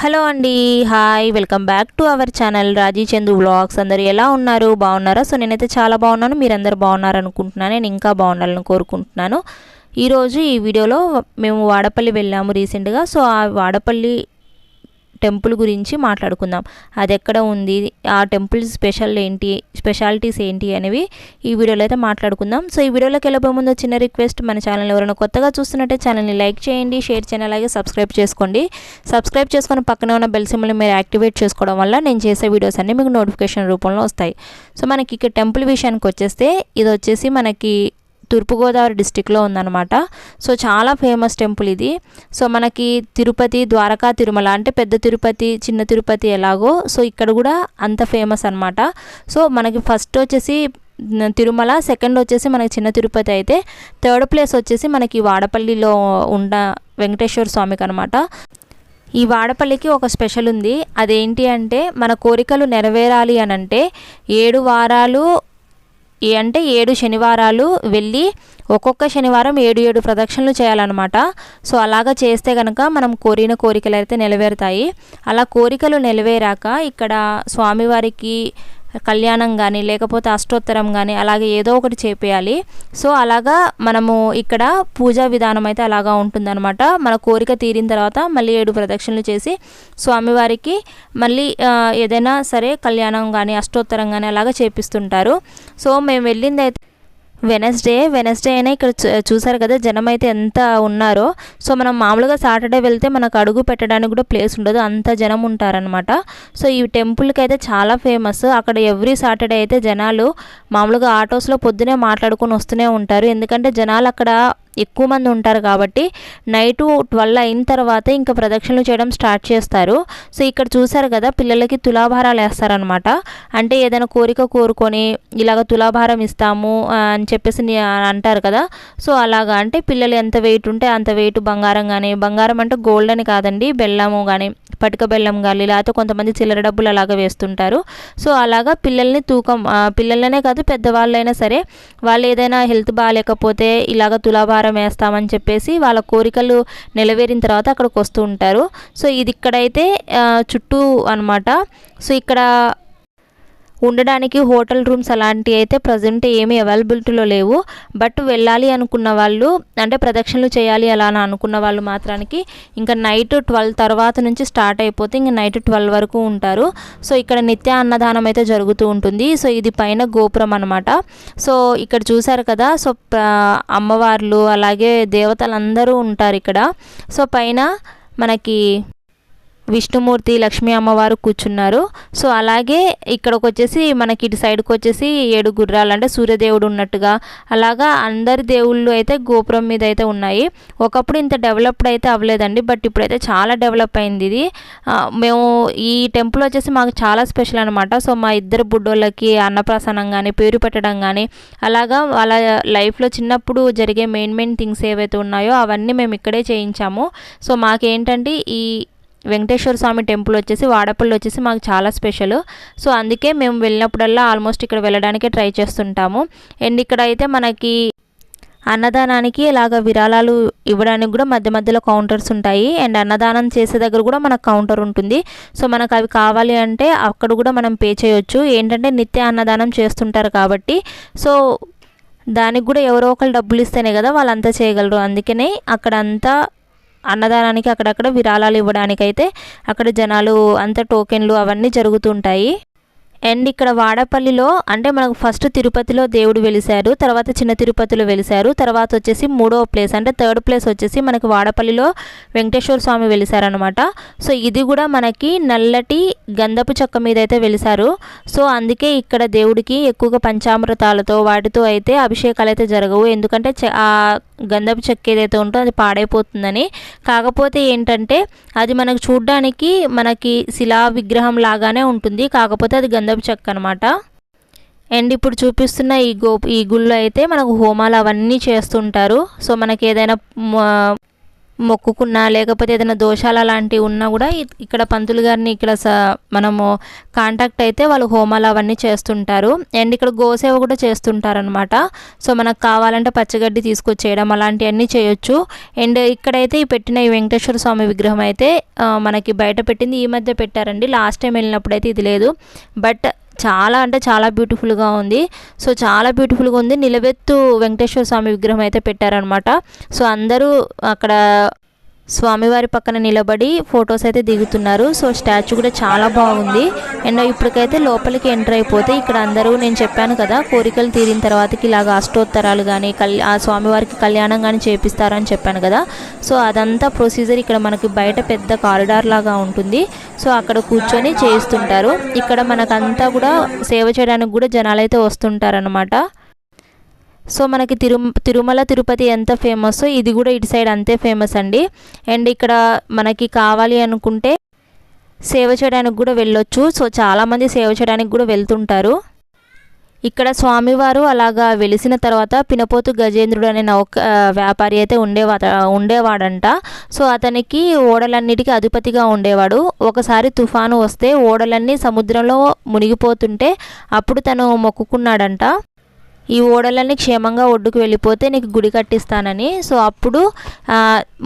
Hello అండి hi welcome back to our channel Raji Chandu vlogs అందరు ఎలా ఉన్నారు? బాగున్నారా? సో నేనైతే చాలా బాగున్నాను. మీరందరూ బాగున్నారనుకుంటున్నాను. నేను ఇంకా బాగుండాలని కోరుకుంటున్నాను. ఈరోజు ఈ వీడియోలో మేము వాడపల్లి వెళ్ళాము రీసెంట్గా. సో ఆ వాడపల్లి టెంపుల్ గురించి మాట్లాడుకుందాం. అది ఎక్కడ ఉంది? ఆ టెంపుల్ స్పెషల్ ఏంటి? స్పెషాలిటీస్ ఏంటి అనేవి ఈ వీడియోలో అయితే మాట్లాడుకుందాం. సో ఈ వీడియోలోకి వెళ్ళబోయే ముందు చిన్న రిక్వెస్ట్ మన ఛానల్ ఎవరైనా కొత్తగా చూస్తున్నట్టే ఛానల్ని లైక్ చేయండి షేర్ చేయండి అలాగే సబ్స్క్రైబ్ చేసుకోండి. సబ్స్క్రైబ్ చేసుకుని పక్కనే ఉన్న బెల్ సింబల్ని మీరు యాక్టివేట్ చేసుకోవడం వల్ల నేను చేసే వీడియోస్ అన్నీ మీకు నోటిఫికేషన్ రూపంలో వస్తాయి. సో మనకి ఇక్కడ టెంపుల్ విషయానికి వచ్చేస్తే ఇది వచ్చేసి మనకి తూర్పుగోదావరి డిస్టిక్లో ఉందన్నమాట. సో చాలా ఫేమస్ టెంపుల్ ఇది. సో మనకి తిరుపతి ద్వారకా తిరుమల అంటే పెద్ద తిరుపతి చిన్న తిరుపతి ఎలాగో. సో ఇక్కడ కూడా అంత ఫేమస్ అనమాట సో మనకి ఫస్ట్ వచ్చేసి తిరుమల సెకండ్ వచ్చేసి మనకి చిన్న తిరుపతి అయితే థర్డ్ ప్లేస్ వచ్చేసి మనకి వాడపల్లిలో ఉన్న వెంకటేశ్వర స్వామికి అనమాట ఈ వాడపల్లికి ఒక స్పెషల్ ఉంది. అదేంటి అంటే మన కోరికలు నెరవేరాలి అని అంటే ఏడు వారాలు అంటే ఏడు శనివారాలు వెళ్ళి ఒక్కొక్క శనివారం ఏడు ఏడు ప్రదక్షిణలు చేయాలన్నమాట. సో అలాగా చేస్తే కనుక మనం కోరిన కోరికలు అయితే నెరవేరుతాయి. అలా కోరికలు నెరవేరాక ఇక్కడ స్వామివారికి కళ్యాణం కానీ లేకపోతే అష్టోత్తరం కానీ అలాగే ఏదో ఒకటి చేపేయాలి. సో అలాగా మనము ఇక్కడ పూజా విధానం అయితే అలాగా ఉంటుందన్నమాట. మన కోరిక తీరిన తర్వాత మళ్ళీ ఏడు ప్రదక్షిణలు చేసి స్వామివారికి మళ్ళీ ఏదైనా సరే కళ్యాణం కానీ అష్టోత్తరం కానీ అలాగా చేపిస్తుంటారు. సో మేము వెళ్ళింది అయితే వెనస్డే వెనస్డే అయినా ఇక్కడ చూసారు కదా జనం అయితే ఎంత ఉన్నారో. సో మనం మామూలుగా సాటర్డే వెళ్తే మనకు అడుగు పెట్టడానికి కూడా ప్లేస్ ఉండదు. అంత జనం ఉంటారనమాట సో ఈ టెంపుల్కి అయితే చాలా ఫేమస్ అక్కడ ఎవ్రీ సాటర్డే అయితే జనాలు మామూలుగా ఆటోస్లో పొద్దునే మాట్లాడుకొని వస్తూనే ఉంటారు. ఎందుకంటే జనాలు అక్కడ ఎక్కువ మంది ఉంటారు కాబట్టి నైట్ ట్వెల్వ్ అయిన తర్వాత ఇంకా ప్రదక్షిణలు చేయడం స్టార్ట్ చేస్తారు. సో ఇక్కడ చూసారు కదా పిల్లలకి తులాభారాలు వేస్తారనమాట అంటే ఏదైనా కోరిక కోరుకొని ఇలాగ తులాభారం ఇస్తాము అని చెప్పేసి అంటారు కదా. సో అలాగా అంటే పిల్లలు ఎంత వెయిట్ ఉంటే అంత వెయిట్ బంగారం కానీ బంగారం అంటే గోల్డ్ అని కాదండి బెల్లము కానీ పటిక బెల్లం కానీ లేకపోతే కొంతమంది చిల్లర డబ్బులు అలాగ వేస్తుంటారు. సో అలాగా పిల్లల్ని తూకం పిల్లలనే కాదు పెద్దవాళ్ళైనా సరే వాళ్ళు ఏదైనా హెల్త్ బాగాలేకపోతే ఇలాగ తులాభారం వేస్తామని చెప్పేసి వాళ్ళ కోరికలు నెరవేరిన తర్వాత అక్కడికి వస్తూ ఉంటారు. సో ఇది ఇక్కడైతే చుట్టూ అనమాట సో ఇక్కడ ఉండడానికి హోటల్ రూమ్స్ అలాంటివి అయితే ప్రజెంట్ ఏమీ అవైలబిలిటీలో లేవు. బట్ వెళ్ళాలి అనుకున్న వాళ్ళు అంటే ప్రదక్షిణలు చేయాలి అలా అని అనుకున్న వాళ్ళు మాత్రానికి ఇంకా నైట్ ట్వెల్వ్ తర్వాత నుంచి స్టార్ట్ అయిపోతే ఇంక నైట్ ట్వెల్వ్ వరకు ఉంటారు. సో ఇక్కడ నిత్య అన్నదానం అయితే జరుగుతూ ఉంటుంది. సో ఇది పైన గోపురం అనమాట సో ఇక్కడ చూశారు కదా సో అమ్మవార్లు అలాగే దేవతలందరూ ఉంటారు ఇక్కడ. సో పైన మనకి విష్ణుమూర్తి లక్ష్మీ అమ్మవారు కూర్చున్నారు. సో అలాగే ఇక్కడికి వచ్చేసి మనకి ఇటు సైడ్కి వచ్చేసి ఏడు గుర్రాలు అంటే సూర్యదేవుడు ఉన్నట్టుగా అలాగా అందరి దేవుళ్ళు అయితే గోపురం మీద అయితే ఉన్నాయి. ఒకప్పుడు ఇంత డెవలప్డ్ అయితే అవ్వలేదండి. బట్ ఇప్పుడైతే చాలా డెవలప్ అయింది ఇది. మేము ఈ టెంపుల్ వచ్చేసి మాకు చాలా స్పెషల్ అనమాట సో మా ఇద్దరు బుడ్డోళ్ళకి అన్నప్రసన్నం కానీ పేరు పెట్టడం కానీ అలాగా వాళ్ళ లైఫ్లో చిన్నప్పుడు జరిగే మెయిన్ మెయిన్ థింగ్స్ ఏవైతే ఉన్నాయో అవన్నీ మేము ఇక్కడే చేయించాము. సో మాకేంటంటే ఈ వెంకటేశ్వర స్వామి టెంపుల్ వచ్చేసి వాడపల్లి వచ్చేసి మాకు చాలా స్పెషల్. సో అందుకే మేము వెళ్ళినప్పుడల్లా ఆల్మోస్ట్ ఇక్కడ వెళ్ళడానికే ట్రై చేస్తుంటాము. అండ్ ఇక్కడ అయితే మనకి అన్నదానానికి ఇలాగ విరాళాలు ఇవ్వడానికి కూడా మధ్య మధ్యలో కౌంటర్స్ ఉంటాయి. అండ్ అన్నదానం చేసే దగ్గర కూడా మనకు కౌంటర్ ఉంటుంది. సో మనకు అవి కావాలి అంటే అక్కడ కూడా మనం పే చేయొచ్చు. ఏంటంటే నిత్య అన్నదానం చేస్తుంటారు కాబట్టి. సో దానికి కూడా ఎవరో ఒకరు డబ్బులు ఇస్తేనే కదా వాళ్ళంతా చేయగలరు. అందుకనే అక్కడ అంతా అన్నదానానికి అక్కడక్కడ విరాళాలు ఇవ్వడానికైతే అక్కడ జనాలు అంత టోకెన్లు అవన్నీ జరుగుతుంటాయి. అండ్ ఇక్కడ వాడపల్లిలో అంటే మనకు ఫస్ట్ తిరుపతిలో దేవుడు వెలిశారు తర్వాత చిన్న తిరుపతిలో వెలిశారు తర్వాత వచ్చేసి మూడవ ప్లేస్ అంటే థర్డ్ ప్లేస్ వచ్చేసి మనకి వాడపల్లిలో వెంకటేశ్వర స్వామి వెలిశారనమాట సో ఇది కూడా మనకి నల్లటి గంధపు చెక్క మీద అయితే వెలిశారు. సో అందుకే ఇక్కడ దేవుడికి ఎక్కువగా పంచామృతాలతో వాటితో అయితే అభిషేకాలు అయితే జరగవు. ఎందుకంటే ఆ గంధపు చెక్క ఏదైతే ఉంటుందో అది పాడైపోతుందని. కాకపోతే ఏంటంటే అది మనకు చూడ్డానికి మనకి శిలా విగ్రహం లాగానే ఉంటుంది. కాకపోతే అది గంధపు చెక్క అనమాట అండ్ ఇప్పుడు చూపిస్తున్న ఈ గో ఈ గుళ్ళు అయితే మనకు హోమాలు అవన్నీ చేస్తుంటారు. సో మనకి ఏదైనా మొక్కుకున్నా లేకపోతే ఏదైనా దోషాలు అలాంటివి ఉన్నా కూడా ఇక్కడ పంతులు గారిని ఇక్కడ స మనము కాంటాక్ట్ అయితే వాళ్ళు హోమాలు అవన్నీ చేస్తుంటారు. అండ్ ఇక్కడ గోసేవ కూడా చేస్తుంటారనమాట సో మనకు కావాలంటే పచ్చగడ్డి తీసుకొచ్చేయడం అలాంటివన్నీ చేయొచ్చు. అండ్ ఇక్కడైతే ఈ పెట్టిన ఈ వెంకటేశ్వర స్వామి విగ్రహం అయితే మనకి బయట పెట్టింది ఈ మధ్య పెట్టారండి. లాస్ట్ టైం వెళ్ళినప్పుడు అయితే ఇది లేదు. బట్ చాలా అంటే చాలా బ్యూటిఫుల్గా ఉంది. సో చాలా బ్యూటిఫుల్గా ఉంది. నిలబెత్తు వెంకటేశ్వర స్వామి విగ్రహం అయితే పెట్టారనమాట సో అందరూ అక్కడ స్వామివారి పక్కన నిలబడి ఫొటోస్ అయితే దిగుతున్నారు. సో స్టాచ్యూ కూడా చాలా బాగుంది. అండ్ ఇప్పటికైతే లోపలికి ఎంటర్ అయిపోతే ఇక్కడ అందరూ నేను చెప్పాను కదా కోరికలు తీరిన తర్వాతకి ఇలాగ అష్టోత్తరాలు కానీ కల్ ఆ స్వామివారికి కళ్యాణం కానీ చేపిస్తారని చెప్పాను కదా. సో అదంతా ప్రొసీజర్ ఇక్కడ మనకి బయట పెద్ద కారిడార్ లాగా ఉంటుంది. సో అక్కడ కూర్చొని చేయిస్తుంటారు. ఇక్కడ మనకంతా కూడా సేవ చేయడానికి కూడా జనాలు అయితే వస్తుంటారనమాట సో మనకి తిరు తిరుమల తిరుపతి ఎంత ఫేమస్ ఇది కూడా ఇటు సైడ్ అంతే ఫేమస్ అండి. అండ్ ఇక్కడ మనకి కావాలి అనుకుంటే సేవ చేయడానికి కూడా వెళ్ళొచ్చు. సో చాలామంది సేవ చేయడానికి కూడా వెళ్తుంటారు. ఇక్కడ స్వామివారు అలాగా వెలిసిన తర్వాత పినపోతు గజేంద్రుడు అనే నౌక వ్యాపారి అయితే ఉండేవా ఉండేవాడంట. సో అతనికి ఓడలన్నిటికీ అధిపతిగా ఉండేవాడు. ఒకసారి తుఫాను వస్తే ఓడలన్నీ సముద్రంలో మునిగిపోతుంటే అప్పుడు తను మొక్కుకున్నాడంట. ఈ ఓడలన్నీ క్షేమంగా ఒడ్డుకు వెళ్ళిపోతే నీకు గుడి కట్టిస్తానని. సో అప్పుడు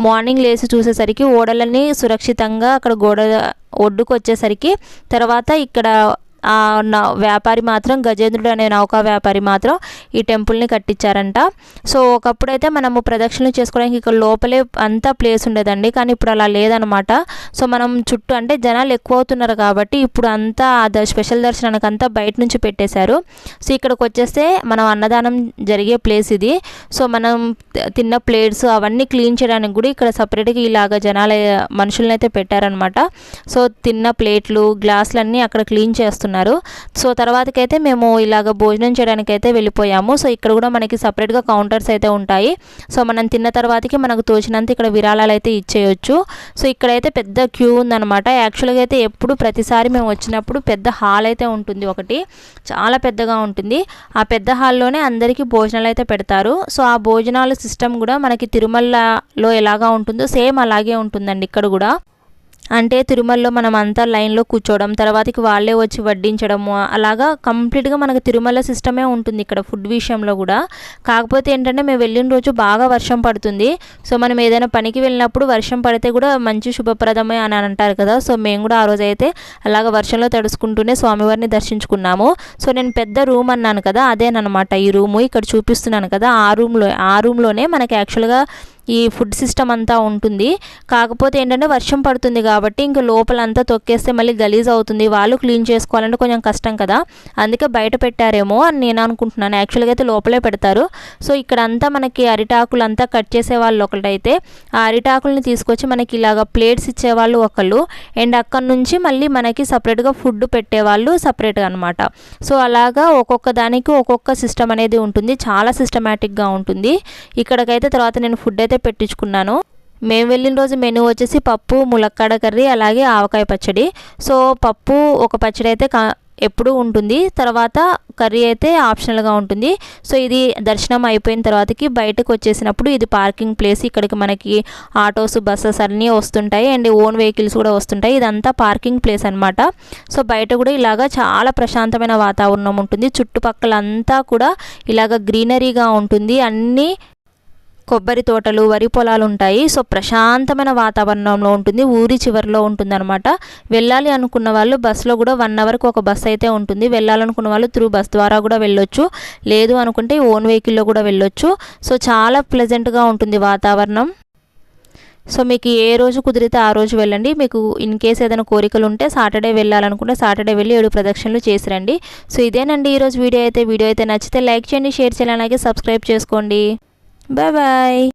మార్నింగ్ లేచి చూసేసరికి ఓడలన్నీ సురక్షితంగా అక్కడ గోడ ఒడ్డుకు వచ్చేసరికి తర్వాత ఇక్కడ వ్యాపారి మాత్రం గజేంద్రుడు అనే నౌకా వ్యాపారి మాత్రం ఈ టెంపుల్ని కట్టించారంట. సో ఒకప్పుడైతే మనము ప్రదక్షిణలు చేసుకోవడానికి ఇక్కడ లోపలే అంతా ప్లేస్ ఉండేదండి. కానీ ఇప్పుడు అలా లేదనమాట సో మనం చుట్టూ అంటే జనాలు ఎక్కువ అవుతున్నారు కాబట్టి ఇప్పుడు అంతా ఆ స్పెషల్ దర్శనానికి అంతా బయట నుంచి పెట్టేశారు. సో ఇక్కడికి వచ్చేస్తే మనం అన్నదానం జరిగే ప్లేస్ ఇది. సో మనం తిన్న ప్లేట్స్ అవన్నీ క్లీన్ చేయడానికి కూడా ఇక్కడ సపరేట్గా ఇలాగ జనాల మనుషులనైతే అయితే పెట్టారనమాట సో తిన్న ప్లేట్లు గ్లాసులన్నీ అక్కడ క్లీన్ చేస్తున్నారు. సో తర్వాతకైతే మేము ఇలాగ భోజనం చేయడానికి అయితే వెళ్ళిపోయాము. సో ఇక్కడ కూడా మనకి సపరేట్గా కౌంటర్స్ అయితే ఉంటాయి. సో మనం తిన్న తర్వాతకి మనకు తోచినంత ఇక్కడ విరాళాలు అయితే ఇచ్చేయచ్చు. సో ఇక్కడైతే పెద్ద క్యూ ఉందనమాట యాక్చువల్గా అయితే ఎప్పుడు ప్రతిసారి మేము వచ్చినప్పుడు పెద్ద హాల్ అయితే ఉంటుంది ఒకటి. చాలా పెద్దగా ఉంటుంది. ఆ పెద్ద హాల్లోనే అందరికీ భోజనాలు అయితే పెడతారు. సో ఆ భోజనాల సిస్టమ్ కూడా మనకి తిరుమలలో ఎలాగా ఉంటుందో సేమ్ అలాగే ఉంటుందండి ఇక్కడ కూడా. అంటే తిరుమలలో మనం అంతా లైన్లో కూర్చోవడం తర్వాతకి వాళ్ళే వచ్చి వడ్డించడము అలాగా కంప్లీట్గా మనకు తిరుమల సిస్టమే ఉంటుంది ఇక్కడ ఫుడ్ విషయంలో కూడా. కాకపోతే ఏంటంటే మేము వెళ్ళిన రోజు బాగా వర్షం పడుతుంది. సో మనం ఏదైనా పనికి వెళ్ళినప్పుడు వర్షం పడితే కూడా మంచి శుభప్రదమే అని అంటారు కదా. సో మేము కూడా ఆ రోజు అయితే అలాగ వర్షంలో తడుచుకుంటూనే స్వామివారిని దర్శించుకున్నాము. సో నేను పెద్ద రూమ్ అన్నాను కదా అదేనమాట ఈ రూము. ఇక్కడ చూపిస్తున్నాను కదా ఆ రూమ్లో ఆ రూమ్లోనే మనకి యాక్చువల్గా ఈ ఫుడ్ సిస్టమ్ అంతా ఉంటుంది. కాకపోతే ఏంటంటే వర్షం పడుతుంది కాబట్టి ఇంకా లోపలంతా తొక్కేస్తే మళ్ళీ గలీజ్ అవుతుంది. వాళ్ళు క్లీన్ చేసుకోవాలంటే కొంచెం కష్టం కదా. అందుకే బయట పెట్టారేమో అని నేను అనుకుంటున్నాను. యాక్చువల్గా అయితే లోపలే పెడతారు. సో ఇక్కడ అంతా మనకి అరిటాకులు అంతా కట్ చేసే వాళ్ళు ఒకటైతే ఆ అరిటాకుల్ని తీసుకొచ్చి మనకి ఇలాగ ప్లేట్స్ ఇచ్చేవాళ్ళు ఒకళ్ళు. అండ్ అక్కడ నుంచి మళ్ళీ మనకి సపరేట్గా ఫుడ్ పెట్టేవాళ్ళు సపరేట్గా అనమాట సో అలాగా ఒక్కొక్క దానికి ఒక్కొక్క సిస్టమ్ అనేది ఉంటుంది. చాలా సిస్టమేటిక్గా ఉంటుంది. ఇక్కడికైతే తర్వాత నేను ఫుడ్ అయితే పెట్టించుకున్నాను. మేము వెళ్ళిన రోజు మెనూ వచ్చేసి పప్పు ములక్కాడ కర్రీ అలాగే ఆవకాయ పచ్చడి. సో పప్పు ఒక పచ్చడి అయితే కా- ఎప్పుడూ ఉంటుంది. తర్వాత కర్రీ అయితే ఆప్షనల్గా ఉంటుంది. సో ఇది దర్శనం అయిపోయిన తర్వాతకి బయటకు వచ్చేసినప్పుడు ఇది పార్కింగ్ ప్లేస్. ఇక్కడికి మనకి ఆటోస్ బస్సెస్ అన్నీ వస్తుంటాయి. అండ్ ఓన్ వెహికల్స్ కూడా వస్తుంటాయి. ఇదంతా పార్కింగ్ ప్లేస్ అనమాట సో బయట కూడా ఇలాగా చాలా ప్రశాంతమైన వాతావరణం ఉంటుంది. చుట్టుపక్కల అంతా కూడా ఇలాగ గ్రీనరీగా ఉంటుంది. అన్నీ కొబ్బరి తోటలు వరి పొలాలు ఉంటాయి సో ప్రశాంతమైన వాతావరణంలో ఉంటుంది. ఊరి చివరిలో ఉంటుంది అనమాట వెళ్ళాలి అనుకున్న వాళ్ళు బస్సులో కూడా వన్ అవర్కి ఒక బస్ అయితే ఉంటుంది. వెళ్ళాలనుకున్న వాళ్ళు త్రూ బస్ ద్వారా కూడా వెళ్ళొచ్చు. లేదు అనుకుంటే ఓన్ వెహికల్లో కూడా వెళ్ళొచ్చు. సో చాలా ప్లెజెంట్గా ఉంటుంది వాతావరణం. సో మీకు ఏ రోజు కుదిరితే ఆ రోజు వెళ్ళండి. మీకు ఇన్ కేస్ ఏదైనా కోరికలు ఉంటే సాటర్డే వెళ్ళాలనుకుంటే సాటర్డే వెళ్ళి ఏడు ప్రదక్షిణలు చేసిరండి. సో ఇదేనండి ఈరోజు వీడియో అయితే. వీడియో అయితే నచ్చితే లైక్ చేయండి షేర్ చేయాలి అలాగే సబ్స్క్రైబ్ చేసుకోండి. Bye bye.